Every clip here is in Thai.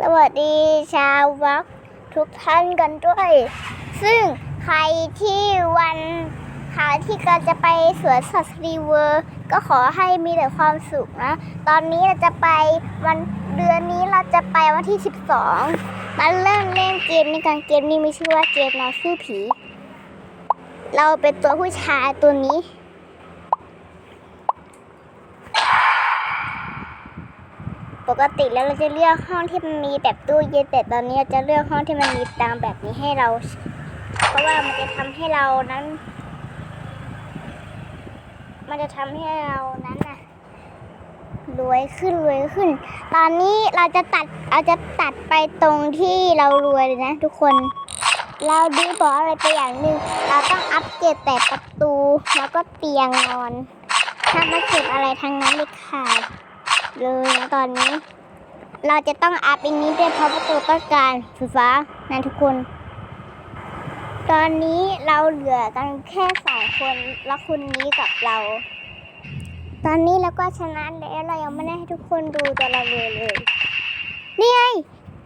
สวัสดีชาววักทุกท่านกันด้วย ซึ่งใครที่วันใครที่กำจะไปสวนสัตว์รีเวอร์ ก็ขอให้มีแต่ความสุขนะ ตอนนี้เราจะไปวันเดือนนี้เราจะไปวันที่ 12มาเริ่มเล่นเกมในการเกมนี้มีชื่อว่าเกมนอนสู้ผี เราเป็นตัวผู้ชายตัวนี้ ปกติแล้วเราจะเลือกห้องที่มันมีแบบตู้เย็นแต่ตอนนี้เราจะเลือกห้องที่มันมีตางแบบนี้ให้เรา เพราะว่ามันจะทำให้เรานั้น มันจะทำให้เรานั้นน่ะรวยขึ้นรวยขึ้น ตอนนี้เราจะตัดเราจะตัดไปตรงที่เรารวยเลยนะ ทุกคน เราดูบอกอะไรไปอย่างหนึ่งเราต้องอัปเกรดแต่ประตูแล้วก็เตียงนอนถ้ามาเก็บอะไรทั้งนั้นเลยค่ะ เลยนะตอนนี้ เราจะต้องอัพอันนี้ด้วยเพราะประตูต้องการไฟฟ้านะทุกคน ตอนนี้เราเหลือกันแค่สองคนแล้วคนนี้กับเรา ตอนนี้เราก็ชนะแล้วเรายังไม่ได้ให้ทุกคนดูแต่เราเลยเลยนี่ไง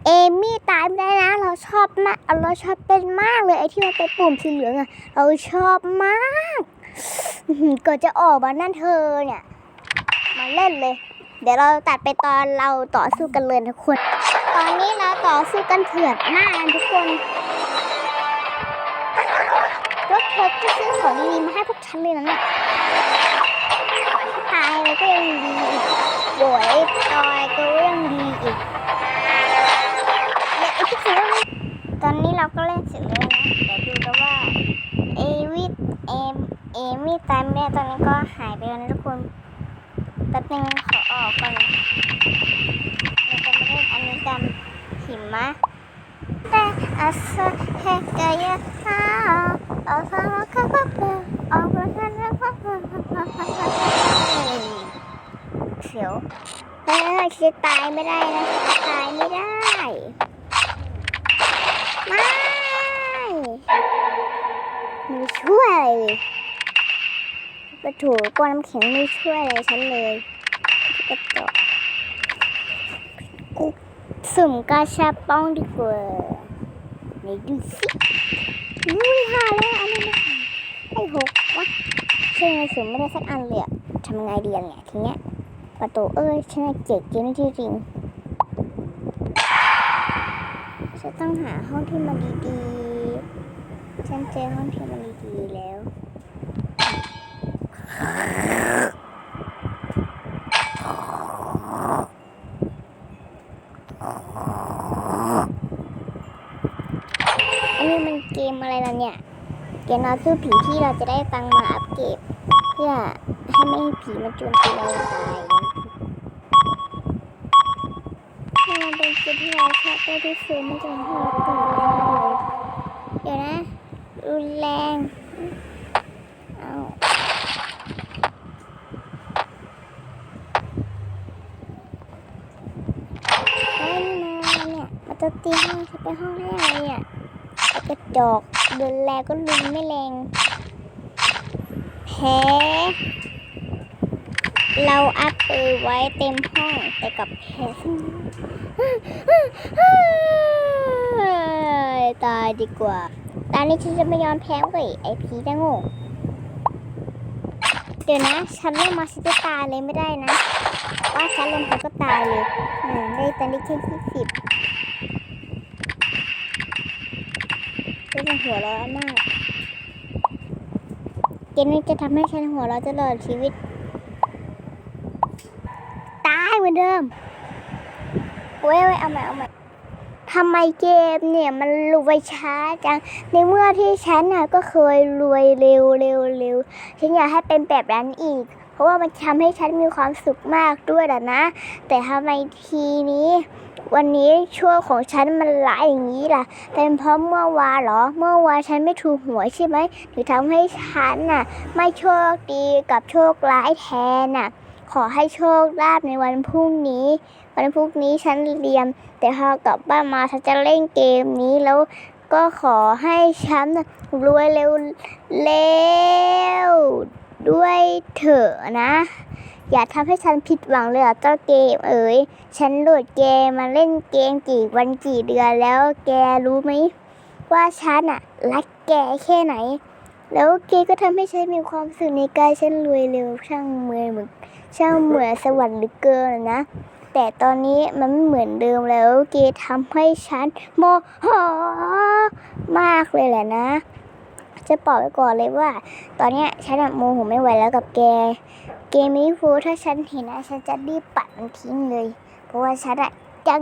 เอมี่ตายไปได้นะ เราชอบมากเราชอบเป็นมากเลยไอ้ที่มันเป็นปุ่มสีเหลืองอะเราชอบมากอื้อหือก่อนจะออกมานั่นเธอเนี่ย มาเล่นเลย เดี๋ยวเราตัดไปตอนเราต่อสู้กันเลยทุกคน ตอนนี้เราต่อสู้กันเถื่อนมากทุกคนรถเธอก็ซื้อของดีๆมาให้พวกฉันเลยนะเนี่ยตายแล้วก็ยังดีอีกโวยตายก็ยังดีอีกเนี่ยไอ้ที่ซื้อตอนนี้เราก็เล่นเสร็จแล้วนะเดี๋ยวดูกันว่าเอวิทเอมเอมี่ตายไม่ได้ตอนนี้ก็หายไปแล้วนะทุกคน นึงขอออกก่อนเราจะมาเล่นอันนี้กันหิมะแต่อาซาเฮกายะฮาอาซามะคาบะเบออกมากันนะบะบะบะบเสียวเฮ้ยคิดตายไม่ได้นะตายไม่ได้ไม่ไม่ช่วยเลยกระถูก้อนน้ำแข็งไม่ช่วยอะไรฉันเลย กระจกกูสุ่มกาชาป้องดีกว่าไหนดูสิรู้ยค่ะเลยอันนี้นะไอ้หกวะใช่ไหมสุ่มไม่ได้สักอันเลยอะทำไงดีอะเนี่ยทีเนี้ยประตูเอ้ยฉันน่ะเจ็บเกมนี่จริงๆฉันต้องหาห้องที่มันดีๆ ฉันเจอห้องที่มันดีๆแล้ว อันนี้มันเกมอะไรล่ะ เนี่ยเกมนอนสู้ผีที่เราจะได้ตังค์มาอัปเกรดเพื่อให้ไม่ให้ผีมาโจมตีเราตายนี่มันเป็นเกมที่เราชอบได้ที่สุดไม่จำให้เราตื่นเลยเดี๋ยวนะรุนแรงเอาเฮ้ยมาเนี่ยมาจะตีห้องฉันไปห้องให้อะไรเนี่ยกระจอก เดินแรงก็ลุงไม่แรง แพ้ เราอัพเออไว้เต็มห้องแต่กับแพ้ตายดีกว่า ตอนนี้ฉันจะไม่ยอมแพ้เว้ยไอพีจะโง่เดี๋ยวนะ ฉันเล่นมาฉันจะตาเลยไม่ได้นะ ว่าฉันลงไปก็ตายเลยหนึ่งได้ตอนนี้แค่ยี่สิบ ก็จะ หัวเร้อนมาก เกมนี้จะทำให้ฉันหัวเราะตลอดชีวิต ตายเหมือนเดิมเว้ยเอาใหม่เอาใหม่ทำไมเกมเนี่ยมันรวยช้าจัง ในเมื่อที่ฉันน่ะก็เคยรวยเร็วเร็วเร็วฉันอยากให้เป็นแบบนั้นอีก ราะว่ามันทำให้ฉันมีความสุขมากด้วยแหละนะ แต่ทำไมทีนี้ วันนี้ช่วงของฉันมันร้ายอย่างนี้ล่ะ เป็นเพราะเมื่อวานเหรอ เมื่อวานฉันไม่ถูกหวยใช่ไหมถึงทำให้ฉันน่ะ ไม่โชคดีกับโชคร้ายแทนน่ะ ขอให้โชคลาภในวันพรุ่งนี้ วันพรุ่งนี้ฉันเรียน แต่พอกลับบ้านมาฉันจะเล่นเกมนี้แล้วก็ขอให้ฉันรวยเร็วเร็ว ด้วยเถอะนะ อย่าทำให้ฉันผิดหวังเลยอะเจ้าเกมเอ๋ยฉันโหลดเกมมาเล่นเกมกี่วันกี่เดือนแล้วแกรู้ไหมว่าฉันอะรักแกแค่ไหน แล้วเกก็ทำให้ฉันมีความสุขในกายฉันรวยเร็วช่างเหมือนเหมือนช่างเหมือนสวรรค์หรือเกินนะแต่ตอนนี้มันไม่เหมือนเดิมแล้ว เกทำให้ฉันโมโหมากเลยแหละนะ จะบอกไว้ก่อนเลยว่า ตอนเนี้ยฉันโมโหไม่ไหวแล้วกับแก เกมนี้ฟูถ้าฉันเห็นนะฉันจะรีบปัดมันทิ้งเลย เพราะว่าฉันอะยัง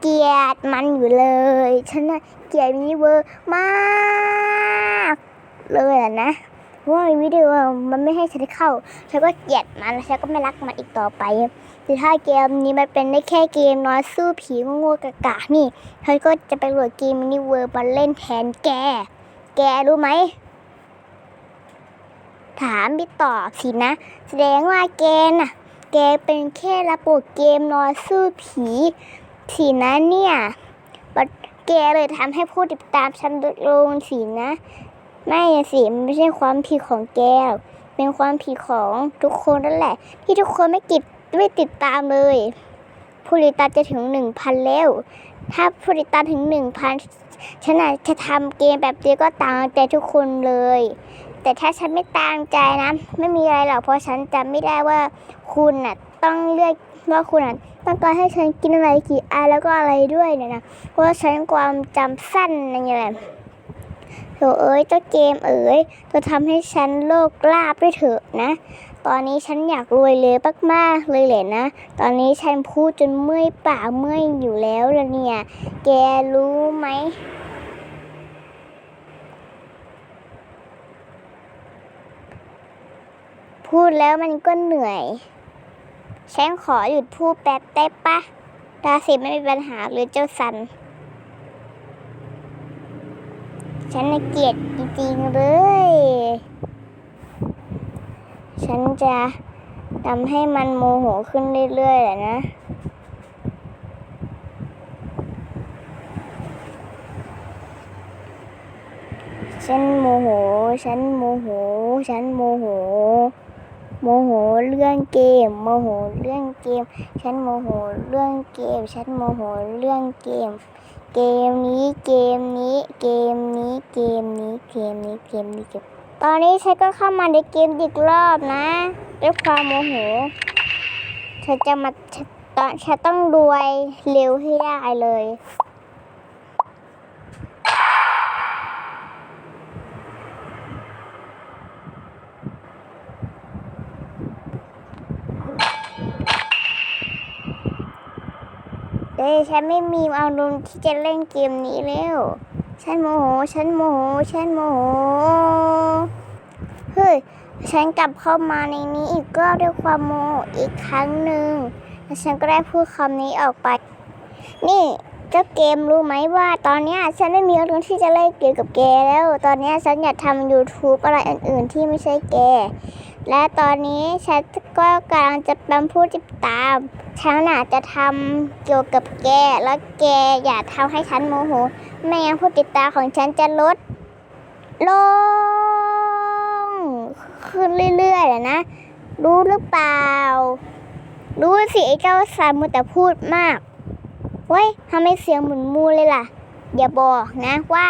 เกลียดมันอยู่เลย ฉันอะเกลียดมินิเวอร์มากเลยอะนะเพราะว่าวิดีโอมันไม่ให้ฉันเข้า ฉันก็เกลียดมันแล้วฉันก็ไม่รักมันอีกต่อไปคือถ้าเกมนี้มันเป็นได้แค่เกมน้อยสู้ผีโง่ๆกะกะนี่ฉันก็จะไปโหลดเกมมินิเวอร์มาเล่นแทนแก แกรู้ไหม ถามไม่ตอบสินะ แสดงว่าแกน่ะ แกเป็นแค่ระบบเกมนอนสู้ผีสินะเนี่ยบัดแกเลยทำให้ผู้ติดตามฉันลดลงสินะ ไม่สิมันไม่ใช่ความผิดของแกหรอกเป็นความผิดของทุกคนนั่นแหละ ที่ทุกคนไม่ติดไม่ติดตามเลย ผู้ติดตามจะถึงหนึ่งพันแล้ว ถ้าผู้ติดตามถึงหนึ่งพันฉันอาจจะทำเกมแบบเดียวก็ตามใจทุกคนเลย แต่ถ้าฉันไม่ตามใจนะ ไม่มีอะไรหรอกเพราะฉันจำไม่ได้ว่าคุณน่ะต้องเลือกว่าคุณน่ะต้องการให้ฉันกินอะไรกี่อันแล้วก็อะไรด้วยเนี่ยนะเพราะฉันความจำสั้นอย่างเงี้ยแหละโถเอ้ยเจ้าเกมเอ๋ยเธอทำให้ฉันโลกลาบด้วยเถอะนะ ตอนนี้ฉันอยากรวยเลยมากๆเลยแหละนะ ตอนนี้ฉันพูดจนเมื่อยปากเมื่อยอยู่แล้วละเนี่ย แกรู้ไหมพูดแล้วมันก็เหนื่อย ฉันขอหยุดพูดแป๊บได้ปะดาสิไม่มีปัญหาเลยเจ้าสัน ฉันเกลียดจริงๆเลย ฉันจะทำให้มันโมโหขึ้นเรื่อยๆแหละนะ ฉันโมโห ฉันโมโห ฉันโมโห โมโหเรื่องเกม โมโหเรื่องเกม ฉันโมโหเรื่องเกม ฉันโมโหเรื่องเกม เกมนี้ เกมนี้ เกมนี้ เกมนี้ เกมนี้ เกมนี้ เกม ตอนนี้ฉันก็เข้ามาในเกมอีกรอบนะด้วยความโมโหฉันจะมาฉันตอนฉันต้องรวยเร็วให้ได้เลยเอ้ยฉันไม่มีอารมณ์ที่จะเล่นเกมนี้แล้ว ฉันโมโห ฉันโมโห ฉันโมโห เฮ้ย ฉันกลับเข้ามาในนี้อีกก็ด้วยความโมโหอีกครั้งหนึ่งแล้วฉันก็ได้พูดคำนี้ออกไป นี่เจ้าเกมรู้ไหมว่า ตอนนี้ฉันไม่มีอารมณ์ที่จะเล่นเกมกับแกแล้ว ตอนนี้ฉันอยากทำ YouTube อะไรอื่น ๆ ที่ไม่ใช่แก และตอนนี้ฉันก็กำลังจะเป็นผู้ติดตาม ฉันน่ะจะทำเกี่ยวกับแก แล้วแกอย่าทำให้ฉันโมโห ไม่งั้นผู้ติดตามของฉันจะลด ลง ขึ้นเรื่อยๆเลยนะ รู้หรือเปล่า รู้สิไอ้เจ้าสายมูแต่พูดมาก เว้ยทำไมเสียงเหมุนมูเลยล่ะ อย่าบอกนะว่า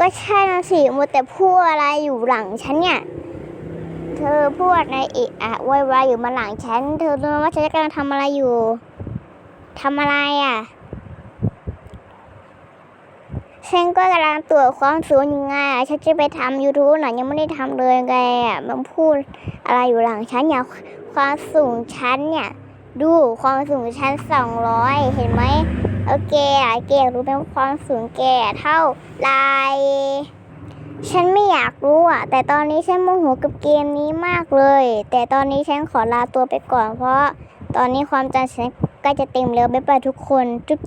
ก็ใช่นะสิมัวแต่พูดอะไรอยู่หลังฉันเนี่ย เธอพูดในเอะอะโวยวายอยู่มาหลังฉัน เธอรู้ไหมว่าฉันกำลังทำอะไรอยู่ทำอะไรอะฉันก็กำลังตรวจความสูงอยู่ไงฉันจะไปทำ YouTube หน่อยยังไม่ได้ทำเลยไงอะมันพูดอะไรอยู่หลังฉันเนี่ยความสูงฉันเนี่ย ดูความสูงฉันสองร้อยเห็นไหม โอเคอะเกรู้ไหมว่าความสูงแกเท่าไรฉันไม่อยากรู้อะ แต่ตอนนี้ฉันโมโหกับเกมนี้มากเลย แต่ตอนนี้ฉันขอลาตัวไปก่อนเพราะ ตอนนี้ความจำฉันใกล้จะเต็มแล้วบ๊ายบายทุกคน จุ๊บ